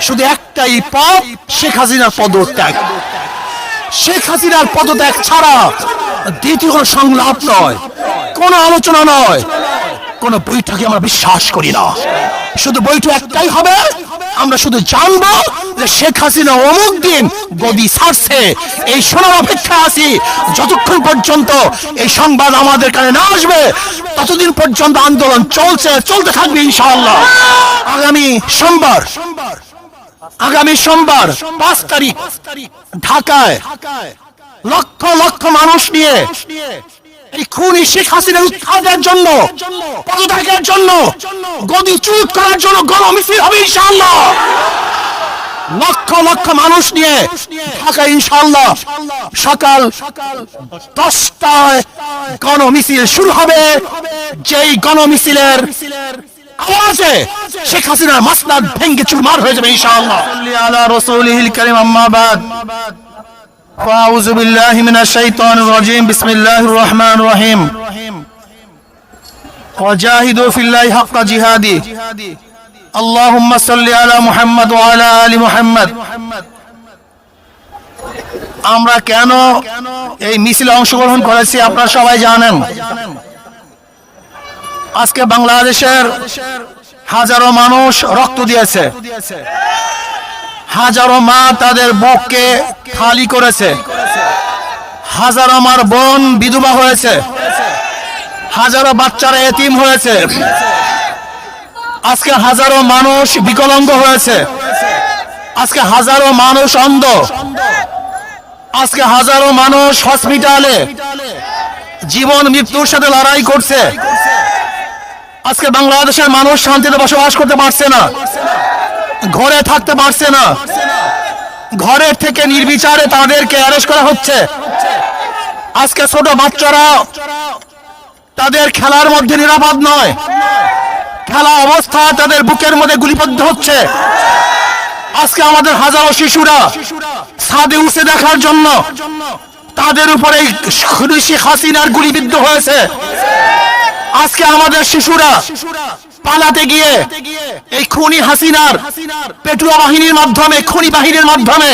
শুধু একটাই পথ শেখ হাসিনার পদত্যাগ। শেখ হাসিনার পদত্যাগ ছাড়া দ্বিতীয় সংলাপ নয়, কোনো আলোচনা নয়, কোনো বৈঠকে আমরা বিশ্বাস করি না। শুধু বৈঠক একটাই হবে, আমরা শুধু জানব যে শেখ হাসিনা অমুক দিন গদি ছাড়ছে এই শোনার অপেক্ষা আছি, যতক্ষণ পর্যন্ত এই সংবাদ আমাদের কানে না আসবে, ততদিন পর্যন্ত আন্দোলন চলছে, চলতে থাকবে ইনশাআল্লাহ। আগামী সোমবার সোমবার আগামী সোমবার পাঁচ তারিখ ঢাকায় লক্ষ লক্ষ মানুষ নিয়ে খুনি শেখ হাসিনার উৎখাতের জন্য, পদত্যাগের জন্য, গদি করার জন্য হবে ইনশাআল্লাহ। লক্ষ লক্ষ মানুষ নিয়ে ঢাকা ইনশাআল্লাহ সকাল দশটায় শুরু হবে। যেই গণমিছিলের আওয়াজে শেখ হাসিনার মাসনাদ ভেঙ্গে চুরমার হয়ে যাবে ইনশাআল্লাহ على رسوله الكريم أما بعد فأعوذ بالله من الشيطان الرجيم بسم الله الرحمن الرحيم وجاهدوا في الله حق جهاده اللهم صل على محمد وعلى آل محمد আমরা কেন এই মিছিলে অংশগ্রহণ করেছি আপনারা সবাই জানেন আজকে বাংলাদেশের হাজারো মানুষ রক্ত দিয়েছে। হাজারো মা তাদের বুককে খালি করেছে। হাজারো আমার বোন বিধবা হয়েছে। হাজারো বাচ্চারা এতিম হয়েছে। আজকে হাজারো মানুষ বিকলাঙ্গ হয়েছে। আজকে হাজারো মানুষ অন্ধ। আজকে হাজারো মানুষ হসপিটালে জীবন মৃত্যুর সাথে লড়াই করছে। আজকে বাংলাদেশের মানুষ শান্তিতে বসবাস করতে পারছে না। ঘরে থাকতে পারছে না। ঘরের থেকে নির্বিচারে তাদেরকে অ্যারেস্ট করা হচ্ছে। আজকে ছোট বাচ্চারা তাদের খেলার মধ্যে নিরাপদ নয়। খেলা অবস্থা তাদের বুকের মধ্যে গুলিবদ্ধ হচ্ছে। আজকে আমাদের হাজারো শিশুরা ছাদে উঠে দেখার জন্য। তাদের উপরে শেখ হাসিনার গুলিবিদ্ধ হয়েছে। আজকে আমাদের শিশুরা পালাতে গিয়ে এই খুনি হাসিনার পেটুয়া বাহিনীর মাধ্যমে খুনি বাহিনীর মাধ্যমে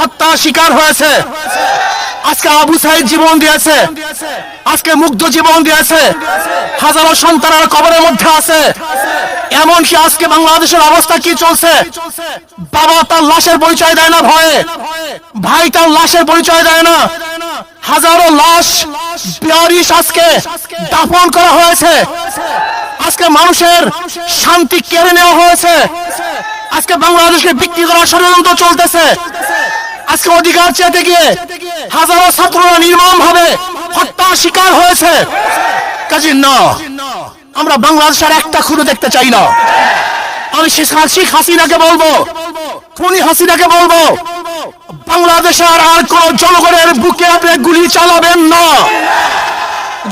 হত্যা শিকার হয়েছে। আজকে আবু সাইদ জীবন দিয়েছে। আজকে মুগ্ধ জীবন দিয়েছে। হাজারো সন্তানের কবরের মধ্যে আছে। এমনকি আজকে বাংলাদেশের অবস্থা কি চলছে? বাবা তার লাশের পরিচয় দেয় না ভয়ে। ভাই তার লাশের পরিচয় দেয় না। হাজারো লাশ, বিয়ারিশ আজকে দাফন করা হয়েছে। আজকে মানুষের শান্তি কেড়ে নেওয়া হয়েছে। আজকে বাংলাদেশকে বিক্রি করার ষড়যন্ত্র চলতেছে। আজকে অধিকার চেতে গিয়ে হাজারো ছাত্ররা নির্মম ভাবে হত্যা শিকার হয়েছে। কাজে না, আমরা বাংলাদেশের একটা খুঁড়ো দেখতে চাই না। আমি শেখ হাসিনাকে বলব, খুনি হাসিনাকে বলব বাংলাদেশের আর কোন জনগণের বুকে আপনি গুলি চালাবেন না।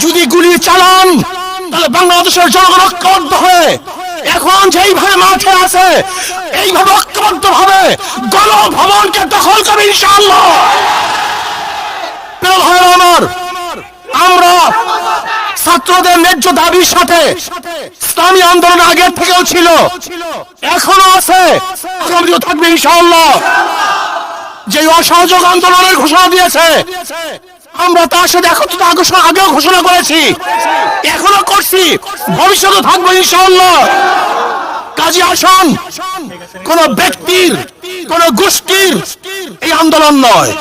যদি গুলি চালান, তাহলে বাংলাদেশের জনগণ ঐক্যবদ্ধ হয়ে এখন যেইভাবে মাঠে আছে, এইভাবে ঐক্যবদ্ধ ভাবে গণভবনকে দখল করবে ইনশাআল্লাহ। প্রিয় ভাইয়েরা আমার আমরা ছাত্রদের ন্যায্য দাবির সাথে ইসলামী আন্দোলন আগের থেকেও ছিল, এখনও আছে। থাকবে ইনশাআল্লাহ। যে অসহযোগ আন্দোলনের ঘোষণা দিয়েছে, আমরা তার সাথে একত্রিত ঘোষণা আগেও ঘোষণা করেছি, এখনও করছি, ভবিষ্যতে থাকব ইনশাআল্লাহ। কাজী আসন কোন ব্যক্তির, কোন গোষ্ঠীর এই আন্দোলন নয়।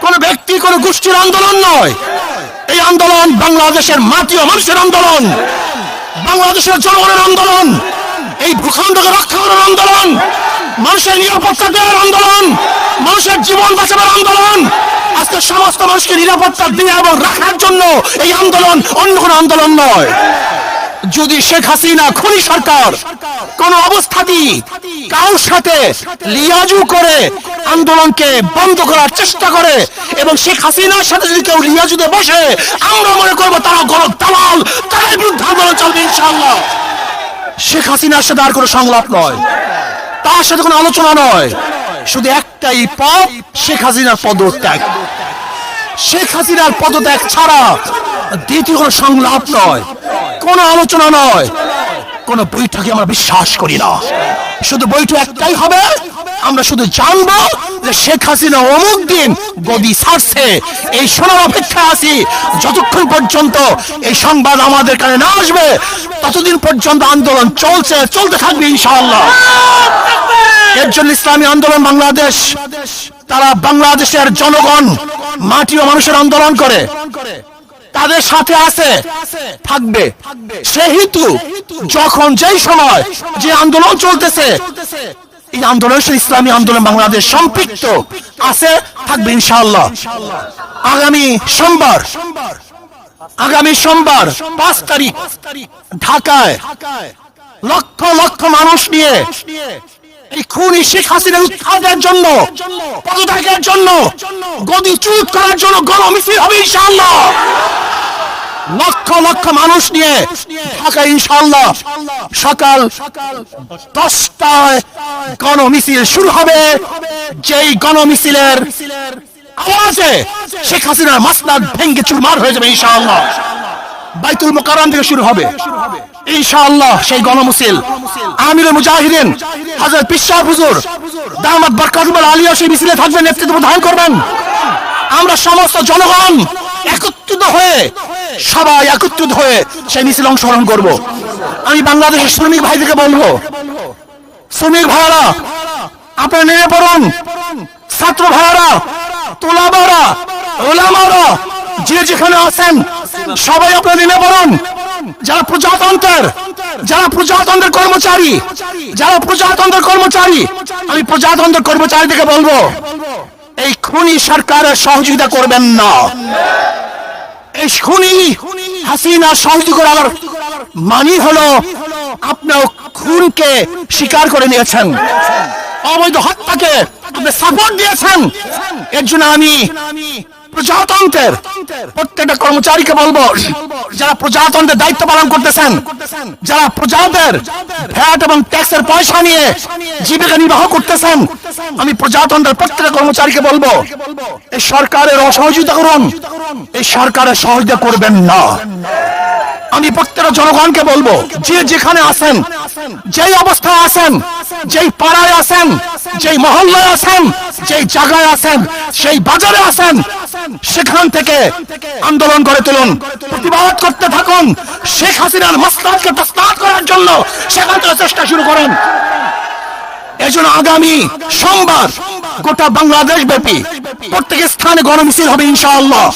কোন ব্যক্তি, কোন গোষ্ঠীর আন্দোলন নয়। এই আন্দোলন বাংলাদেশের মাটি ও মানুষের আন্দোলন। বাংলাদেশের জনগণের আন্দোলন। এই ভূখণ্ডকে রক্ষা করার আন্দোলন। মানুষের নিরাপত্তা দেওয়ার আন্দোলন। মানুষের জীবন বাঁচানোর আন্দোলন। আজকে সমস্ত মানুষকে নিরাপত্তা দিয়ে এবং রাখার জন্য এই আন্দোলন অন্য কোনো আন্দোলন নয়। যদি শেখ হাসিনা, খনি সরকার, কোন অবস্থাতেই কারোর সাথে লিয়াজু করে আন্দোলনকে বন্ধ করার চেষ্টা করে এবং শেখ হাসিনার সাথে যদি কেউ লিয়াজুতে বসে, আমরা মনে করব তারা গরম দালাল, তাদের বিরুদ্ধে আন্দোলন চলবে ইনশাআল্লাহ। শেখ হাসিনার সাথে আর কোনো সংলাপ নয়, তার সাথে কোনো আলোচনা নয়, শুধু একটাই পথ, শেখ হাসিনার পদত্যাগ। শেখ হাসিনার পদত্যাগ ছাড়া দ্বিতীয় কোনো সংলাপ নয়। কোনো আলোচনা নয়। কোন বৈঠকে আমরা বিশ্বাস করি না। শুধু বৈঠক একটাই হবে। আমরা শুধু জানব যে শেখ হাসিনা অমুক দিন গদি ছাড়ছে এই শোনার অপেক্ষা আছি। যতক্ষণ পর্যন্ত এই সংবাদ আমাদের কানে না আসবে, ততদিন পর্যন্ত আন্দোলন চলছে, চলতে থাকবে ইনশাআল্লাহ। এর জন্য ইসলামী আন্দোলন বাংলাদেশ, তারা বাংলাদেশের জনগণ, মাটি ও মানুষের আন্দোলন করে। তাদের সাথে আছে, থাকবে। সেহেতু যখন যেই সময় যে আন্দোলন চলতেছে, এই আন্দোলনের সাথে ইসলামী আন্দোলন বাংলাদেশ সম্পৃক্ত আছে, থাকবে ইনশাআল্লাহ। আগামী সোমবার আগামী সোমবার, পাঁচ তারিখ, ঢাকায় লক্ষ লক্ষ মানুষ নিয়ে এই খুনি শেখ হাসিনা উৎখাতের জন্য, পদত্যাগের জন্য, গদি চুপ করার জন্য গণমিছিল হবে লক্ষ লক্ষ মানুষ নিয়ে ঢাকা ইনশাআল্লাহ। সকাল দশটায় শুরু হবে। যেই আওয়াজে শেখ হাসিনার মাসনাদ ভেঙ্গে চুরমার হয়ে যাবে বাইতুল থেকে শুরু হবে। ইনশাআল্লাহ, সেই গণমুসিল। আমির মুজাহিদিন, হযরত পিসার হুজুর, দামাত বরকাতুল আলিয়া সেই মিছিলে থাকবেন, নেতৃত্ব প্রদান করবেন। আমরা সমস্ত জনগণ একত্রিত হয়ে, সবাই একত্রিত হয়ে সেই মিছিল অংশগ্রহণ করব। আমি বাংলাদেশের শ্রমিক ভাইদেরকে বলব, শ্রমিক ভাইরা আপনারা নেমে পড়ুন। ছাত্র ভাইরা তোলাবারা, ওলামারা, যে যেখানে আছেন, সবাই আপনারা নেমে পড়ুন। যারা প্রজাতন্ত্রের যারা প্রজাতন্ত্রের কর্মচারী, যারা প্রজাতন্ত্রের কর্মচারী, আমি প্রজাতন্ত্রের কর্মচারীদেরকে বলব, এই খুনি সরকারের সহযোগিতা করবেন না। এই খুনি হাসিনা করার মানি হলো আপনার খুনকে স্বীকার করে নিয়েছেন। অবৈধ হত্যাকে আপনি সাপোর্ট দিয়েছেন। এর জন্য আমি প্রজাতন্ত্রের প্রত্যেকটা কর্মচারীকে বলব, যারা প্রজাতন্ত্রের দায়িত্ব পালন করতেছেন, যারা প্রজাদের ভ্যাট এবং ট্যাক্সের পয়সা নিয়ে জীবিকা নির্বাহ করতেছেন, আমি প্রজাতন্ত্রের প্রত্যেকটা কর্মচারীকে বলব, এই সরকারের অসহযোগিতা করুন, এই সরকারের সহযোগিতা করবেন না। আমি প্রত্যেকটা জনগণকে বলব, যে যেখানে আছেন, যেই অবস্থায় আছেন, যেই পাড়ায় আছেন, যেই মহল্লায় আছেন যেই জায়গায় আছেন, সেই বাজারে আছেন, সেখান থেকে আন্দোলন করে তুলুন, প্রতিবাদ করতে থাকুন। শেখ হাসিনার মস্তাদকে প্রস্তাব করার জন্য সেখান থেকে চেষ্টা শুরু করেন। এজন্য আগামী সোমবার গোটা বাংলাদেশ ব্যাপী প্রত্যেক স্থানে গণমিছিল হবে, ইনশাআল্লাহ।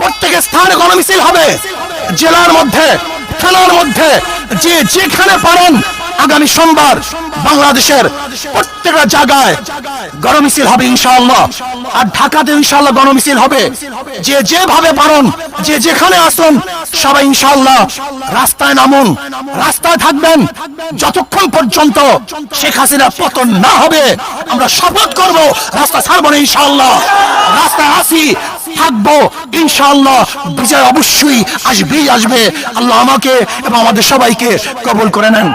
প্রত্যেক স্থানে গণমিছিল হবে। জেলার মধ্যে, থানার মধ্যে, যে যেখানে পারেন আগামী সোমবার বাংলাদেশের প্রত্যেকটা জায়গায় গণমিছিল হবে ইনশাআল্লাহ। আর ঢাকাতে ইনশাআল্লাহ গণমিছিল হবে। যে যেভাবে পারেন, যে যেখানে আসুন, সবাই ইনশাআল্লাহ রাস্তায় নামুন, রাস্তায় থাকবেন। যতক্ষণ পর্যন্ত শেখ হাসিনার পতন না হবে, আমরা শপথ করব, রাস্তা ছাড়বো না ইনশাআল্লাহ। রাস্তায় আসি, থাকব, ইনশাআল্লাহ। বিজয় অবশ্যই আসবেই, আসবে। আল্লাহ আমাকে এবং আমাদের সবাইকে কবল করে নেন।